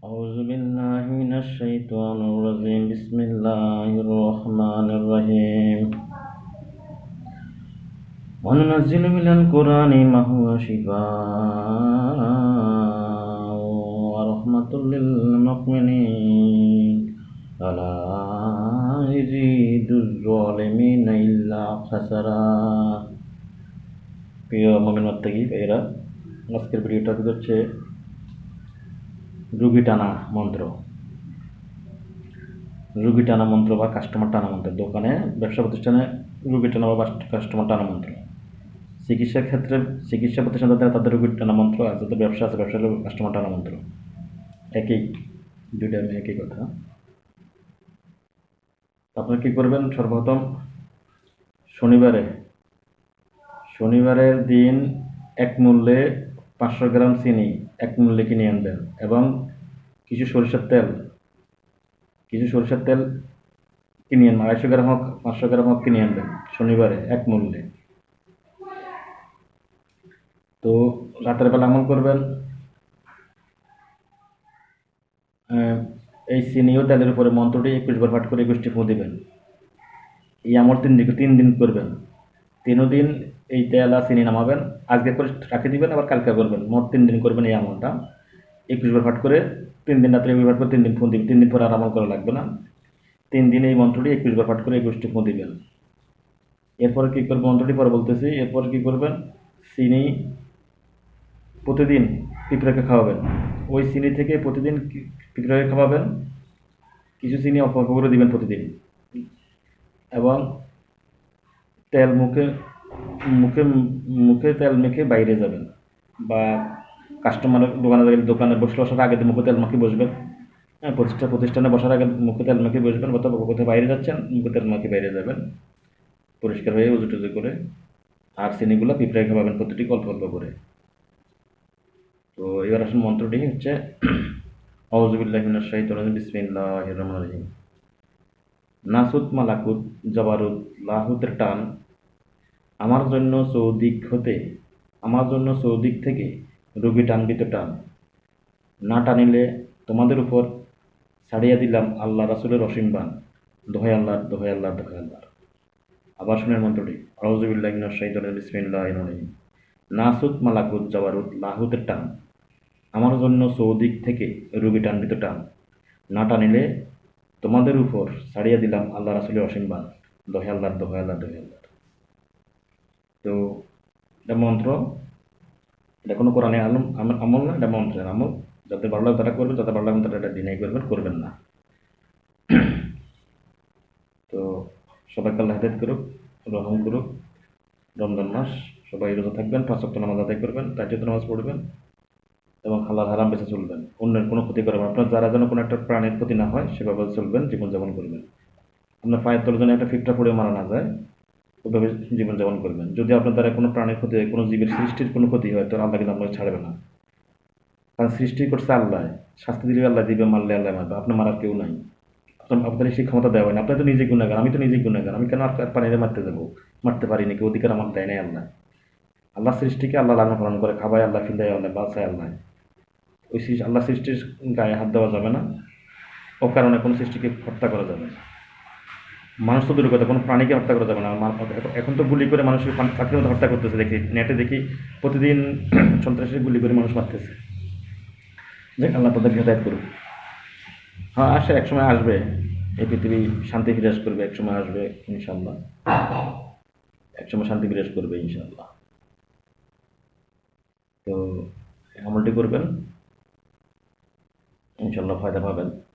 أعوذ بالله من الشيطان الرجيم بسم الله الرحمن الرحيم وننزل من القرآن ما هو شفاء ورحمة للمؤمنين ولا يزيد الظالمين إلا خسرا প্রিয় মমিন মাত্তাকি এরা আজকের ভিডিওটা হচ্ছে রুগী টানা মন্ত্র। রুগী টানা মন্ত্র বা কাস্টমার টানা মন্ত্র। দোকানে, ব্যবসা প্রতিষ্ঠানে রুগী টানা বা কাস্টমার টানা মন্ত্র। চিকিৎসার ক্ষেত্রে, চিকিৎসা প্রতিষ্ঠান তাদের তাদের রুগী টানা মন্ত্র আর যাদের ব্যবসা আছে, ব্যবসার কাস্টমার টানা মন্ত্র। একই, দুইটা একই কথা। আপনারা কী করবেন? সর্বপ্রথম শনিবারে, শনিবারের দিন এক মূল্যে পাঁচশো গ্রাম চিনি এক মূল্যে কিনে আনবেন এবং কিছু সরিষার তেল, কিছু সরিষার তেল কিনে আনবেন, আড়াইশো গ্রাম হোক, পাঁচশো গ্রাম হোক কিনে আনবেন শনিবারে এক মূল্যে। তো রাতের বেলা আমল করবেন। এই চিনি ও তেলের উপরে মন্ত্রটি একুশ বার পাঠ করে একুশটি ফোঁ দিবেন। এই আমল তিন দিন তিন দিন করবেন। তিনও দিন এই আর চিনি নামাবেন। আজকে করে রাখে দিবেন, আবার কালকে করবেন। মোট তিন দিন করবেন এই আমলটা। একুশ বার পাঠ করে তিন দিন রাত্রে একুশ বার করে তিন দিন ফোন দিবেন। তিন দিন পরে আর আমল করা লাগবে না। তিন দিন এই মন্ত্রটি একুশ বার পাঠ করে একুশটি ফোন দিবেন। এরপরে কী করবেন মন্ত্রটি? পরে বলতেছি। এরপর কী করবেন? চিনি প্রতিদিন পিঁপড়াকে খাওয়াবেন। ওই চিনি থেকে প্রতিদিন পিঁপড়াকে খাওয়াবেন। কিছু চিনি অল্প করে দিবেন প্রতিদিন। এবং তেল মুখে মুখে মুখে তেল মেখে বাইরে যাবেন বা কাস্টমার দোকানে গেলে দোকানে বসে বসার আগে মুখে তেল মাখিয়ে বসবেন। হ্যাঁ প্রতিষ্ঠা প্রতিষ্ঠানে বসার আগে মুখে তেল মাখিয়ে বসবেন অথবা কোথাও বাইরে যাচ্ছেন, মুখে তেল মাখিয়ে বাইরে যাবেন। পরিষ্কার হয়ে উজু টুজু করে আর চিনিগুলো পিঁপড়ায় খাওয়াবেন প্রতিটি অল্প অল্প করে। তো এবার আসুন মন্ত্রটি হচ্ছে আউজুবিল্লাহ রাজিম, বিসমিল্লাহির রহমানির রহিম। নাসুদ মালাকুত জবারুদ লাহুতের টান আমার জন্য চৌদিক হতে, আমার জন্য চৌদিক থেকে রুগী টানবিত টান। না টানিলে তোমাদের উপর ছাড়িয়া দিলাম আল্লাহ রাসুলের অসীম বান। দোহাই আল্লাহ দোহাই আল্লাহ দোহাই আল্লাহ। আবার শুনের মন্ত্রটি আউজুবিল্লাহ রহমানির রহিম। নাসুদ মালাকুত জবারুদ লাহুতের টান। আমার জন্য চৌদিক থেকে রুগী টানবিত টান। না টানিলে তোমাদের উপর ছাড়িয়া দিলাম আল্লাহ রাসুলের অসীম বান। দহে আল্লাহ দহে আল্লাহ দহে আল্লাহ। তো এটা মন্ত্র। এটা কোনো কোরআনে আলম আম- আমল না, এটা মন্ত্রের আমল। যাদের ভালো লাগে তারা করবেন যাদের ভালো লাগে তারা এটা ডিনাই করবেন করবেন না। তো সবাইকে আল্লাহ হেদায়ত করুক, রহম করুক। রমজান মাস, সবাই রোজা থাকবেন, পাঁচ সপ্তাহ নামাজ আদায় করবেন তাইতে নামাজ পড়বেন এবং হালাল হারাম বেঁচে চলবেন। অন্যের কোনো ক্ষতি করবেন আপনার যারা যেন কোনো একটা প্রাণের ক্ষতি না হয়, সেভাবে চলবেন, জীবনযাপন করবেন। আপনার পায়ের তলে যেন একটা ফিটটা পড়ে মারা না যায় ওইভাবে জীবনযাপন করবেন। যদি আপনার দ্বারা কোনো প্রাণের ক্ষতি হয়, কোনো জীবের সৃষ্টির কোনো ক্ষতি হয়, তো আল্লাহ কিন্তু আপনাকে ছাড়বে না। কারণ সৃষ্টি করছে আল্লাহ। শাস্তি দিলে আল্লাহ দিবে, মারলে আল্লাহ মারবে। আপনার মারার কেউ নাই। আপনার সেই ক্ষমতা দেওয়া হয় না। আপনার তো নিজে গুণাগার আমি তো নিজে গুণাগার আমি কেন আর প্রাণীরা মারতে যাব? মারতে পারিনি, কেউ অধিকার আমার দেয় নাই আল্লাহ। আল্লাহ সৃষ্টিকে আল্লাহ লালন পালন করে, খাবায় আল্লাহ ফিদায় আল্লাহ, বাসায় আল্লাহ। ওই আল্লাহ সৃষ্টির গায়ে হাত দেওয়া যাবে না। ও কারণে কোনো সৃষ্টিকে হত্যা করা যাবে না। মানুষ তো দূরের কথা কোনো প্রাণীকে হত্যা করা যাবে না। এখন- তো গুলি করে মানুষকে পাখির হত্যা করতেছে, দেখি। নেটে দেখি প্রতিদিন সন্ত্রাসী গুলি করে মানুষ মারতেছে। দেখ আল্লাহ তাদের হেদায়ত করুক। হ্যাঁ আসে, একসময় আসবে। এই পৃথিবী শান্তি বিরাজ করবে, একসময় আসবে ইনশাল্লাহ একসময় শান্তি বিরাজ করবে ইনশাল্লাহ তো, আমলটি করবেন। ইনশাল্লাহ ফায়দা পাবেন।